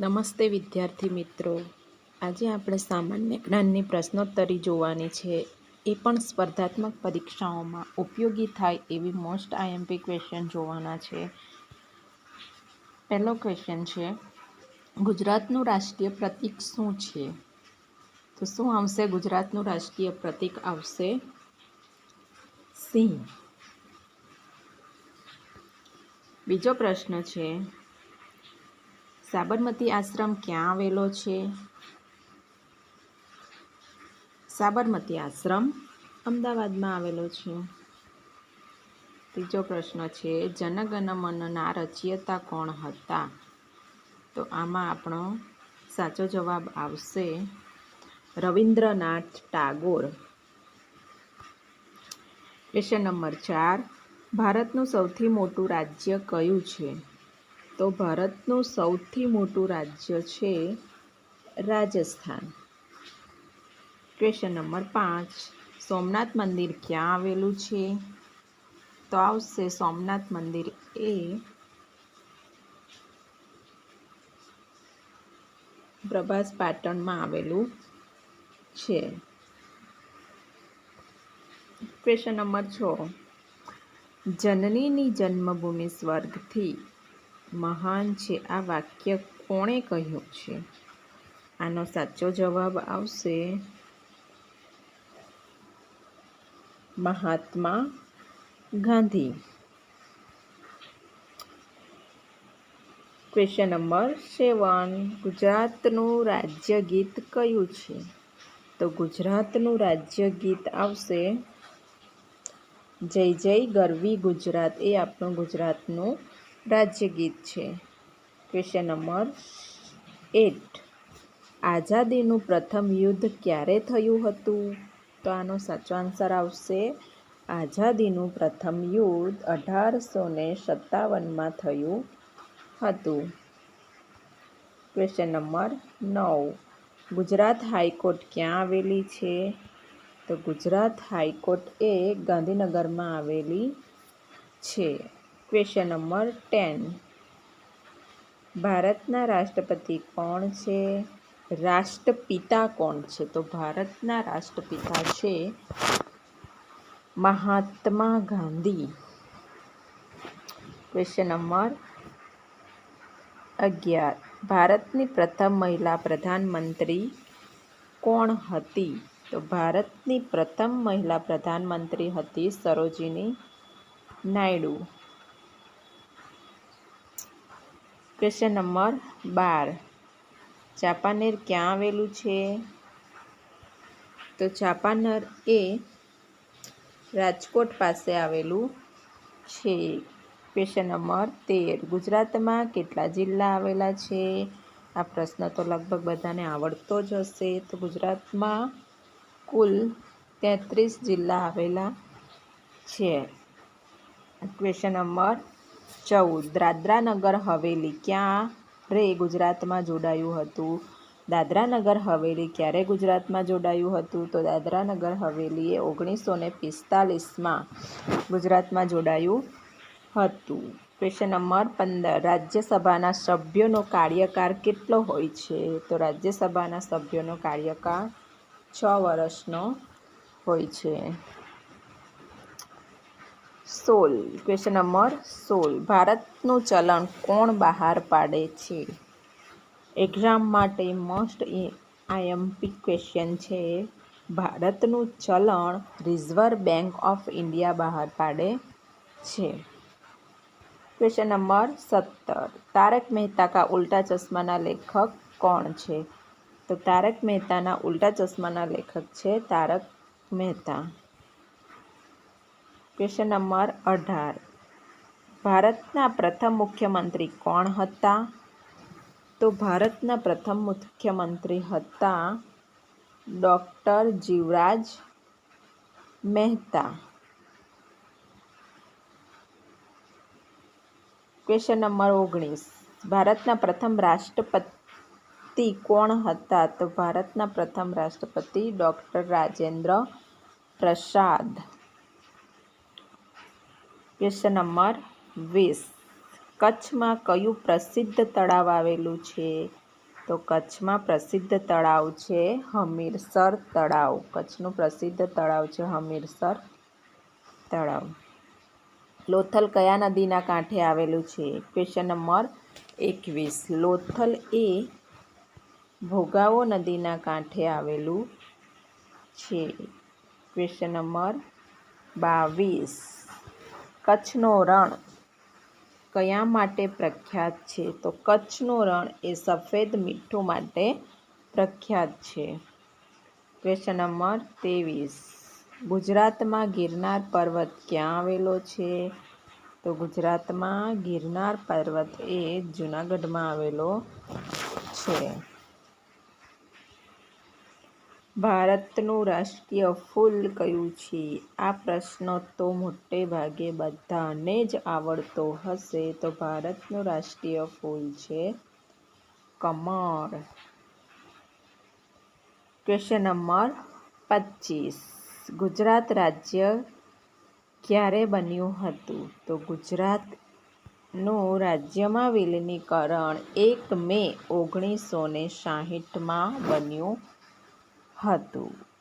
નમસ્તે વિદ્યાર્થી મિત્રો. આજે આપણે સામાન્ય જ્ઞાનની પ્રશ્નોત્તરી જોવાની છે. એ પણ સ્પર્ધાત્મક પરીક્ષાઓમાં ઉપયોગી થાય એવી મોસ્ટ આઈએમપી ક્વેશ્ચન જોવાના છે. પહેલો ક્વેશ્ચન છે, ગુજરાતનું રાષ્ટ્રીય પ્રતીક શું છે? તો શું આવશે? ગુજરાતનું રાષ્ટ્રીય પ્રતીક આવશે સિંહ. બીજો પ્રશ્ન છે સાબરમતી આશ્રમ ક્યાં આવેલો છે? સાબરમતી આશ્રમ અમદાવાદમાં આવેલો છે. ત્રીજો પ્રશ્ન છે, જનગણમનના મનના રચયિતા કોણ હતા? તો આમાં આપણો સાચો જવાબ આવશે રવિન્દ્રનાથ ટાગોર. ક્વેશ્ચન નંબર ચાર, ભારતનું સૌથી મોટું રાજ્ય કયું છે? તો ભારતનું સૌથી મોટું રાજ્ય છે રાજસ્થાન. ક્વેશ્ચન નંબર પાંચ. સોમનાથ મંદિર ક્યાં આવેલું છે? તો આવશે સોમનાથ મંદિર એ પ્રભાસ પાટણમાં આવેલું છે. ક્વેશ્ચન નંબર છ. જનનીની જન્મભૂમિ સ્વર્ગથી મહાન છે આ વાક્ય કોણે કહ્યું છે? આનો સાચો જવાબ આવશે Mahatma Gandhi. Question number seven ગુજરાતનું રાજ્ય ગીત કયું છે? તો ગુજરાતનું રાજ્ય ગીત આવશે જય જય ગરવી ગુજરાત. એ આપણું ગુજરાતનું રાજ્ય ગીત છે. ક્વેશ્ચન નંબર એટ આઝાદીનું પ્રથમ યુદ્ધ ક્યારે થયું હતું? તો આનો સાચો આન્સર આવશે. આઝાદીનું પ્રથમ યુદ્ધ અઢારસો ને સત્તાવનમાં થયું હતું. ક્વેશ્ચન નંબર નવ. ગુજરાત હાઈકોર્ટ ક્યાં આવેલી છે? તો ગુજરાત હાઈકોર્ટ એ ગાંધીનગરમાં આવેલી છે. ક્વેશ્ચન નંબર ટેન ભારતના રાષ્ટ્રપતિ કોણ છે? રાષ્ટ્રપિતા કોણ છે? તો ભારતના રાષ્ટ્રપિતા છે મહાત્મા ગાંધી. ક્વેશ્ચન નંબર અગિયાર. ભારતની પ્રથમ મહિલા પ્રધાનમંત્રી કોણ હતી? તો ભારતની પ્રથમ મહિલા પ્રધાનમંત્રી હતી સરોજિની નાયડુ. ક્વેશ્ચન નંબર બાર. ચાંપાનેર ક્યાં આવેલું છે? તો ચાંપાનેર એ રાજકોટ પાસે આવેલું છે. ક્વેશ્ચન નંબર તેર. ગુજરાતમાં કેટલા જિલ્લા આવેલા છે? આ પ્રશ્ન તો લગભગ બધાને આવડતો જ હશે. તો ગુજરાતમાં કુલ તેત્રીસ જિલ્લા આવેલા છે. ક્વેશ્ચન નંબર ચૌદ. દાદરાનગર હવેલી. ક્યાં? રે, ગુજરાતમાં જોડાયું હતું. દાદરાનગર હવેલી ક્યારે ગુજરાતમાં જોડાયું હતું? તો દાદરાનગર હવેલીએ ઓગણીસો ને પિસ્તાલીસમાં ગુજરાતમાં જોડાયું હતું. ક્વેશ્ચન નંબર પંદર. રાજ્યસભાના સભ્યોનો કાર્યકાળ કેટલો હોય છે? તો રાજ્યસભાના સભ્યોનો કાર્યકાળ છ વર્ષનો હોય છે. સોલ ક્વેશ્ચન નંબર સોળ ભારતનું ચલણ કોણ બહાર પાડે છે? એક્ઝામ માટે મોસ્ટ આઈએમપી ક્વેશ્ચન છે. ભારતનું ચલણ રિઝર્વ બેંક ઓફ ઇન્ડિયા બહાર પાડે છે. ક્વેશ્ચન નંબર સત્તર. તારક મહેતા કા ઉલ્ટા ચશ્માના લેખક કોણ છે? તો તારક મહેતાના ઉલ્ટા ચશ્માના લેખક છે તારક મહેતા. ક્વેશ્ચન નંબર અઢાર ભારતના પ્રથમ મુખ્યમંત્રી કોણ હતા? તો ભારતના પ્રથમ મુખ્યમંત્રી હતા doctor Jivraj Mehta. Question number ઓગણીસ. ભારતના પ્રથમ રાષ્ટ્રપતિ કોણ હતા? તો ભારતના પ્રથમ રાષ્ટ્રપતિ doctor Rajendra Prasad. Question number વીસ. કચ્છમાં કયું પ્રસિદ્ધ તળાવ આવેલું છે? તો કચ્છમાં પ્રસિદ્ધ તળાવ છે હમીરસર તળાવ. કચ્છનું પ્રસિદ્ધ તળાવ છે હમીરસર તળાવ. લોથલ કયા નદીના કાંઠે આવેલું છે? ક્વેશ્ચન નંબર એકવીસ. લોથલ એ ભોગાવો નદીના કાંઠે આવેલું છે. ક્વેશ્ચન નંબર બાવીસ. કચ્છનો રણ કયા માટે પ્રખ્યાત છે? તો કચ્છનું રણ એ સફેદ મીઠું માટે પ્રખ્યાત છે. ક્વેશ્ચન નંબર ત્રેવીસ. ગુજરાતમાં ગિરનાર પર્વત ક્યાં આવેલો છે? તો ગુજરાતમાં ગિરનાર પર્વત એ જૂનાગઢમાં આવેલો છે. ભારતનું રાષ્ટ્રીય ફૂલ કયું છે? આ પ્રશ્ન તો મોટે ભાગે બધાને જ આવડતો હશે, તો ભારતનું રાષ્ટ્રીય ફૂલ છે કમળ. ક્વેશ્ચન નંબર પચીસ. ગુજરાત રાજ્ય ક્યારે બન્યું હતું? તો ગુજરાતનું રાજ્યમાં વિલીનીકરણ એક મે ઓગણીસો ને સાહીઠમાં બન્યું હતું.